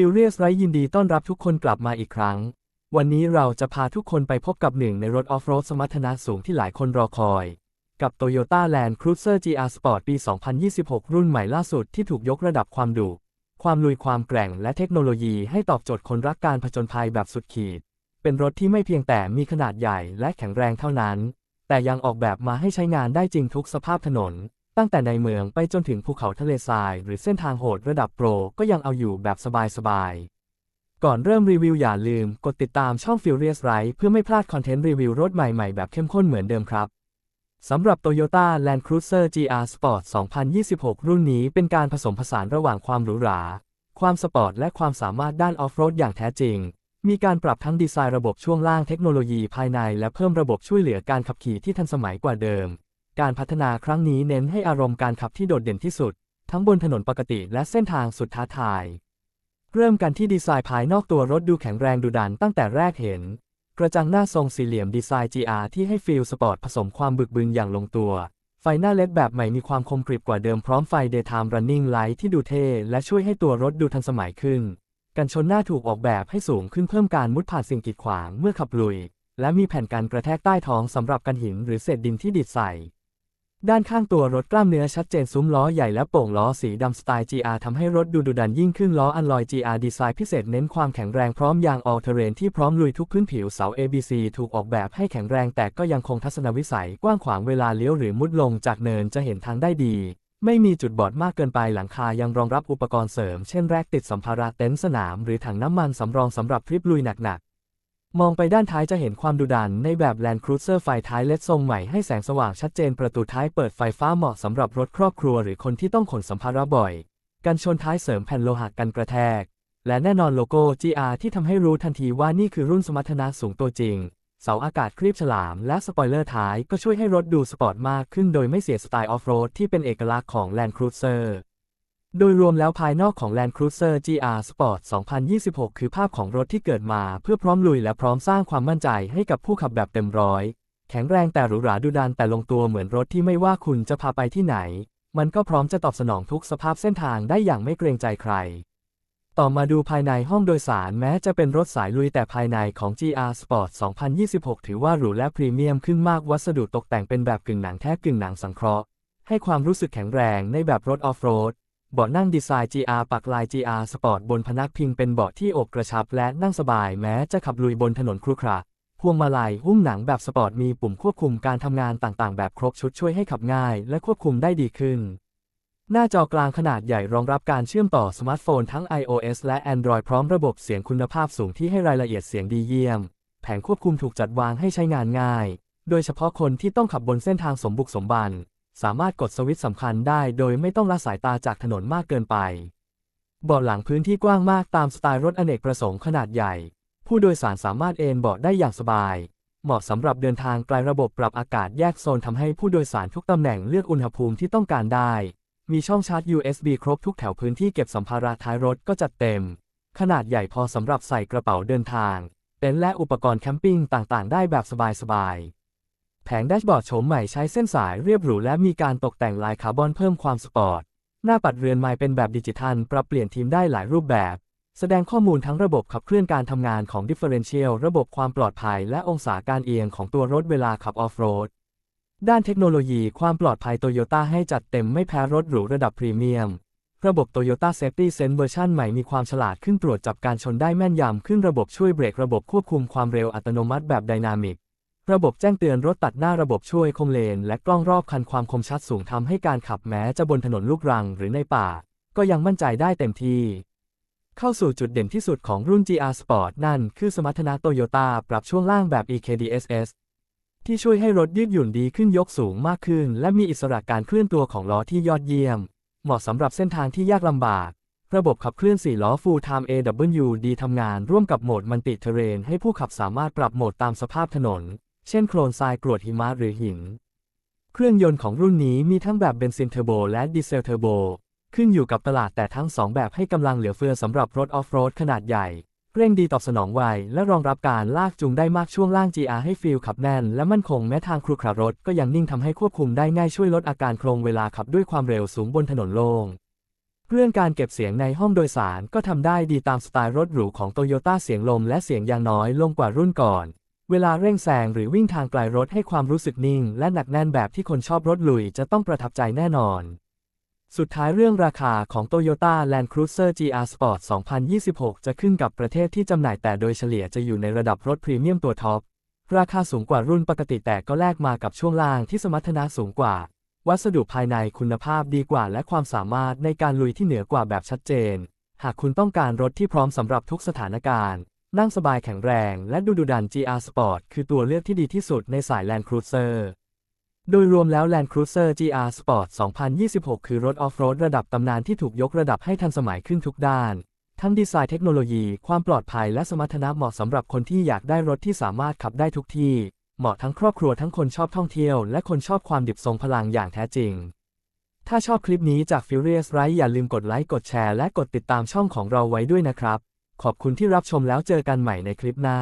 ฟิลเลียสไรยินดีต้อนรับทุกคนกลับมาอีกครั้ง วันนี้เราจะพาทุกคนไปพบกับหนึ่งในรถออฟโรดสมรรถนะสูงที่หลายคนรอคอย กับ Toyota Land Cruiser GR Sport ปี 2026 รุ่นใหม่ล่าสุดที่ถูกยกระดับความดุ ความลุยความแกร่งและเทคโนโลยีให้ตอบโจทย์คนรักการผจญภัยแบบสุดขีด เป็นรถที่ไม่เพียงแต่มีขนาดใหญ่และแข็งแรงเท่านั้น แต่ยังออกแบบมาให้ใช้งานได้จริงทุกสภาพถนน ตั้งแต่ในเมืองไปจนถึงภูเขาทะเลทราย หรือเส้นทางโหดระดับโปรก็ยังเอาอยู่แบบสบายๆ ก่อนเริ่มรีวิวอย่าลืมกดติดตามช่อง Furious Ride เพื่อไม่พลาดคอนเทนต์รีวิวรถใหม่ๆ แบบเข้มข้นเหมือนเดิมครับสำหรับ Toyota Land Cruiser GR Sport 2026 รุ่นนี้เป็นการผสมผสานระหว่างความหรูหรา ความสปอร์ตและความสามารถด้านออฟโรดอย่างแท้จริง มีการปรับทั้งดีไซน์ระบบช่วงล่างเทคโนโลยีภายใน และเพิ่มระบบช่วยเหลือการขับขี่ที่ทันสมัยกว่าเดิม การพัฒนาครั้งนี้เน้นให้อารมณ์การขับที่โดดเด่นที่สุด ทั้งบนถนนปกติและเส้นทางสุดท้าทาย เริ่มกันที่ดีไซน์ภายนอกตัวรถดูแข็งแรงดุดันตั้งแต่แรกเห็น กระจังหน้าทรงสี่เหลี่ยมดีไซน์ GR ที่ให้ฟีลสปอร์ตผสมความบึกบึนอย่างลงตัว ไฟหน้าเล็ดแบบใหม่มีความคมกริบกว่าเดิมพร้อมไฟ Daytime Running Light ที่ดูเท่และช่วยให้ตัวรถดูทันสมัยขึ้น กันชนหน้าถูกออกแบบให้สูงขึ้นเพิ่มการมุดผ่านสิ่งกีดขวางเมื่อขับลุย และมีแผ่นกันกระแทกใต้ท้องสำหรับกันหินหรือเศษดินที่ดิดใส่ ด้านข้างตัวรถกล้ามเนื้อชัดเจนซุ้มล้อใหญ่และโป่งล้อสีดำสไตล์ GR ทำให้รถดูดุดันยิ่งขึ้นล้ออันลอย GR ดีไซน์พิเศษเน้นความแข็งแรงพร้อมยาง All Terrain ที่พร้อมลุยทุกพื้นผิวเสา ABC ถูกออกแบบให้แข็งแรงแต่ก็ยังคงทัศนวิสัย กว้างขวางเวลาเลี้ยวหรือมุดลงจากเนินจะเห็นทางได้ดี ไม่มีจุดบอดมากเกินไปหลังคายังรองรับอุปกรณ์เสริม เช่นแรกติดสัมภาระเต็นท์สนาม หรือถังน้ำมันสำรองสำหรับทริปลุยหนัก มองไปด้านท้ายจะเห็นความดุดันในแบบ Land Cruiser ไฟท้ายเล็ดทรงใหม่ให้แสงสว่างชัดเจนประตูท้ายเปิดไฟฟ้าเหมาะสำหรับรถครอบครัวหรือคนที่ต้องขนสัมภาระบ่อย กันชนท้ายเสริมแผ่นโลหะกันกระแทก และแน่นอนโลโก้ GR ที่ทำให้รู้ทันทีว่านี่คือรุ่นสมรรถนะสูงตัวจริง เสาอากาศครีบฉลามและสปอยเลอร์ท้ายก็ช่วยให้รถดูสปอร์ตมากขึ้นโดยไม่เสียสไตล์ออฟโรดที่เป็นเอกลักษณ์ของ Land Cruiser โดยรวมแล้วภายนอกของ Land Cruiser GR Sport 2026 คือภาพของรถที่เกิดมาเพื่อพร้อมลุยและพร้อมสร้างความมั่นใจให้กับผู้ขับแบบเต็มร้อย แข็งแรงแต่หรูหราดุดันแต่ลงตัวเหมือนรถที่ไม่ว่าคุณจะพาไปที่ไหน มันก็พร้อมจะตอบสนองทุกสภาพเส้นทางได้อย่างไม่เกรงใจใคร ต่อมาดูภายในห้องโดยสารแม้จะเป็นรถสายลุยแต่ภายในของ GR Sport 2026 ถือว่าหรูและพรีเมียมขึ้นมากวัสดุตกแต่งเป็นแบบกึ่งหนังแท้กึ่งหนังสังเคราะห์ให้ความรู้สึกแข็งแรงในแบบรถออฟโรด เบาะนั่งดีไซน์ GR ปักลาย GR Sport บนพนักพิงเป็นเบาะที่อบกระชับและนั่งสบายแม้จะขับลุยบนถนนครุขระพวงมาลัยหุ้มหนังแบบสปอร์ตมีปุ่มควบคุมการทำงานต่างๆ แบบครบชุดช่วยให้ขับง่ายและควบคุมได้ดีขึ้น หน้าจอกลางขนาดใหญ่รองรับการเชื่อมต่อสมาร์ทโฟนทั้ง iOS และ Android พร้อมระบบเสียงคุณภาพสูงที่ให้รายละเอียดเสียงดีเยี่ยม แผงควบคุมถูกจัดวางให้ใช้งานง่าย โดยเฉพาะคนที่ต้องขับบนเส้นทางสมบุกสมบัน สามารถกดสวิตช์สำคัญได้โดยไม่ต้องละสายตาจากถนนมากเกินไปเบาะหลังพื้นที่กว้างมากตามสไตล์รถอเนกประสงค์ขนาดใหญ่ ผู้โดยสารสามารถเอนเบาะได้อย่างสบาย เหมาะสำหรับเดินทางไกลระบบปรับอากาศแยกโซนทำให้ผู้โดยสารทุกตำแหน่งเลือกอุณหภูมิที่ต้องการได้ มีช่องชาร์จ USB ครบทุกแถวพื้นที่เก็บสัมภาระท้ายรถก็จัดเต็ม ขนาดใหญ่พอสำหรับใส่กระเป๋าเดินทาง เต็นท์และอุปกรณ์แคมปิ้งต่างๆ ได้แบบสบายๆ แผงแดชบอร์ดโฉมใหม่ใช้เส้นสายเรียบหรูและมีการตกแต่งลายคาร์บอนเพิ่มความสปอร์ต หน้าปัดเรือนไม้เป็นแบบดิจิทัล ปรับเปลี่ยนทีมได้หลายรูปแบบ แสดงข้อมูลทั้งระบบขับเคลื่อนการทำงานของ Differential ระบบความปลอดภัย และองศาการเอียงของตัวรถเวลาขับออฟโรด ด้านเทคโนโลยีความปลอดภัยโตโยต้าให้จัดเต็มไม่แพ้รถหรูระดับพรีเมียม ระบบ Toyota Safety Sense เวอร์ชันใหม่มีความฉลาดขึ้นตรวจจับการชนได้แม่นยำขึ้นระบบช่วยเบรกระบบควบคุมความเร็วอัตโนมัติแบบไดนามิก ระบบแจ้งเตือนรถตัดหน้าระบบช่วยคงเลน และกล้องรอบคันความคมชัดสูงทำให้การขับแม้จะบนถนนลูกรังหรือในป่า ก็ยังมั่นใจได้เต็มที่ เข้าสู่จุดเด่นที่สุดของรุ่น GR Sport นั่นคือสมรรถนะโตโยต้าปรับช่วงล่างแบบ EKDSS ที่ช่วยให้รถยืดหยุ่นดีขึ้นยกสูงมากขึ้น และมีอิสระการเคลื่อนตัวของล้อที่ยอดเยี่ยม เหมาะสำหรับเส้นทางที่ยากลำบาก ระบบขับเคลื่อน 4 ล้อ Full Time AWD ทำงานร่วมกับโหมดมันติเทเรน ให้ผู้ขับสามารถปรับโหมดตามสภาพถนน เช่นโคลนทรายกรวดหิมะหรือหิน เครื่องยนต์ของรุ่นนี้มีทั้งแบบเบนซินเทอร์โบและดีเซลเทอร์โบ ขึ้นอยู่กับตลาดแต่ทั้ง2แบบให้กำลังเหลือเฟือสำหรับรถออฟโรดขนาดใหญ่ เร่งดีตอบสนองไวและรองรับการลากจูงได้มากช่วงล่าง GR ให้ฟีลขับแน่น และมั่นคงแม้ทางครุขระรถก็ยังนิ่งทำให้ควบคุมได้ง่ายช่วยลดอาการโครงเวลาขับด้วยความเร็วสูงบนถนนโล่งเรื่องการเก็บเสียงในห้องโดยสารก็ทำได้ดีตามสไตล์รถหรูของโตโยต้าเสียงลมและเสียงยางน้อยลงกว่ารุ่นก่อน เวลาเร่งแซงหรือวิ่งทางไกลรถให้ความรู้สึกนิ่ง และหนักแน่นแบบที่คนชอบรถลุยจะต้องประทับใจแน่นอน สุดท้ายเรื่องราคาของ Toyota Land Cruiser GR Sport 2026 จะขึ้นกับประเทศที่จำหน่ายแต่โดยเฉลี่ยจะอยู่ในระดับรถพรีเมียมตัวท็อป ราคาสูงกว่ารุ่นปกติแต่ก็แลกมากับช่วงล่างที่สมรรถนะสูงกว่า วัสดุภายในคุณภาพดีกว่า และความสามารถในการลุยที่เหนือกว่าแบบชัดเจน หากคุณต้องการรถที่พร้อมสำหรับทุกสถานการณ์ นั่งสบายแข็งแรงและดูดุดัน GR Sport คือตัวเลือกที่ดีที่สุดในสาย Land Cruiser โดยรวมแล้ว Land Cruiser GR Sport 2026 คือรถออฟโรดระดับตำนานที่ถูกยกระดับให้ทันสมัยขึ้นทุกด้าน ทั้งดีไซน์เทคโนโลยี ความปลอดภัยและสมรรถนะเหมาะสำหรับคนที่อยากได้รถที่สามารถขับได้ทุกที่ เหมาะทั้งครอบครัวทั้งคนชอบท่องเที่ยว และคนชอบความดิบทรงพลังอย่างแท้จริง ถ้าชอบคลิปนี้จาก Furious r i d e อย่าลืมกดไลค์กดแชร์และกดติดตามช่องของเราไว้ด้วยนะครับ ขอบคุณที่รับชมแล้วเจอกันใหม่ในคลิปหน้า